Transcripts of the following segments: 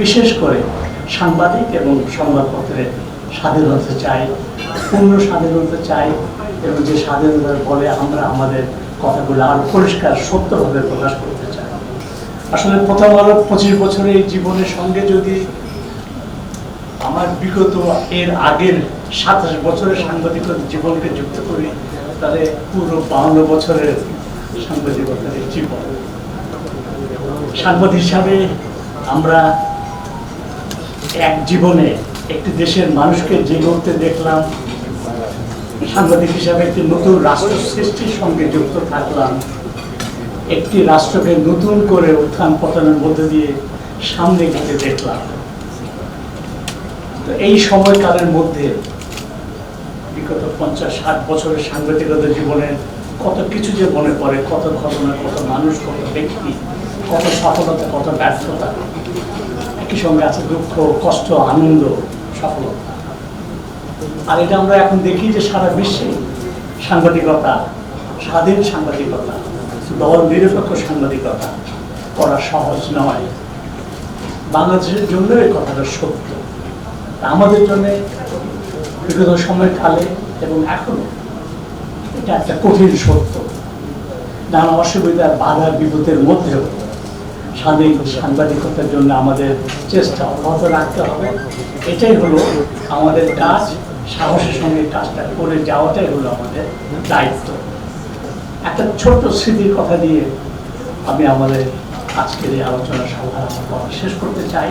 বিশেষ করে সাংবাদিক এবং সংবাদপত্রের স্বাধীনতা চাই, পূর্ণ স্বাধীনতা চাই এবং যে স্বাধীনতার বলে আমরা আমাদের কথাগুলো আরও পরিষ্কার, সত্যভাবে প্রকাশ করতে চাই। আসলে প্রথম আলো পঁচিশ বছরের জীবনের সঙ্গে যদি আমার বিগত এর আগের সাতাশ বছরের সাংবাদিকতার জীবনকে যুক্ত করি, তাহলে পুরো বাউন্ন বছরের সাংবাদিকতার জীবন। সাংবাদিক হিসাবে আমরা এক জীবনে একটি দেশের মানুষকে যে করতে দেখলাম, সাংবাদিক হিসাবে একটি নতুন রাষ্ট্র সৃষ্টির সঙ্গে যুক্ত থাকলাম, একটি রাষ্ট্রকে নতুন করে উত্থান পতনের মধ্যে দিয়ে সামনে গেতে দেখলাম। তো এই সময়কালের মধ্যে, বিগত পঞ্চাশ ষাট বছরের সাংবাদিকতা জীবনের কত কিছু যে মনে পড়ে, কত ঘটনা, কত মানুষ, কত ব্যক্তি, কত সফলতা, কত ব্যর্থতা একই সঙ্গে আছে, দুঃখ, কষ্ট, আনন্দ, সফলতা। আর এটা আমরা এখন দেখি যে সারা বিশ্বে সাংবাদিকতা, স্বাধীন সাংবাদিকতা, দল নিরপেক্ষ সাংবাদিকতা করা সহজ নয়। বাংলাদেশের জন্য এই কথাটা সত্য। আমাদের জন্য বিগত সময়কালে এবং এখনও এটা একটা কঠিন সত্য। নানা অসুবিধার বাধা বিপদের মধ্যেও স্বাধীন সাংবাদিকতার জন্য আমাদের চেষ্টা অব্যাহত রাখতে হবে। এটাই হলো আমাদের কাজ, সাহসের সঙ্গে কাজটা করে যাওয়াটাই হলো আমাদের দায়িত্ব। একটা ছোট্ট স্মৃতির কথা দিয়ে আমি আমাদের আজকের এই আলোচনা সভা শেষ করতে চাই।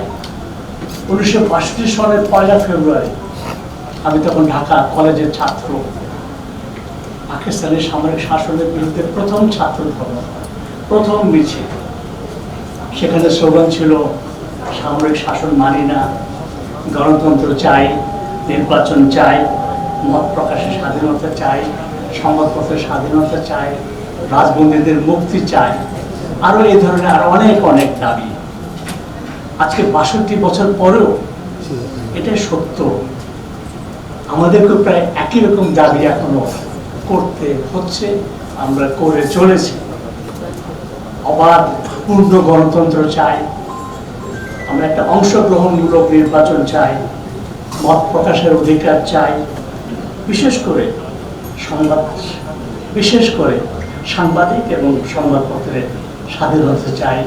উনিশশো বাষট্টি সালের পয়লা ফেব্রুয়ারি, আমি তখন ঢাকা কলেজের ছাত্র। পাকিস্তানের সামরিক শাসনের বিরুদ্ধে প্রথম ছাত্র প্রথম প্রথম মিছিল। সেখানে স্লোগান ছিল, সামরিক শাসন মানি না, গণতন্ত্র চাই, নির্বাচন চাই, মত প্রকাশের স্বাধীনতা চাই, সংবাদপত্রের স্বাধীনতা চাই, রাজবন্দীদের মুক্তি চাই আরও এই ধরনের আরও অনেক অনেক দাবি। আজকে বাষট্টি বছর পরেও এটাই সত্য। আমাদেরকে প্রায় একই রকম দাবি এখনও করতে হচ্ছে, আমরা করে চলেছি। অবাধ পূর্ণ গণতন্ত্র চাই। আমরা একটা অংশগ্রহণমূলক নির্বাচন চাই, মত প্রকাশের অধিকার চাই। বিশেষ করে সংবাদ, বিশেষ করে সাংবাদিক এবং সংবাদপত্রের স্বাধীনতা চাই,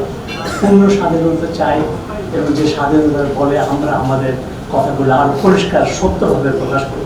পূর্ণ স্বাধীনতা চাই এবং যে স্বাধীনতার বলে আমরা আমাদের কথাগুলো আরও পরিষ্কার, সত্যভাবে প্রকাশ করতে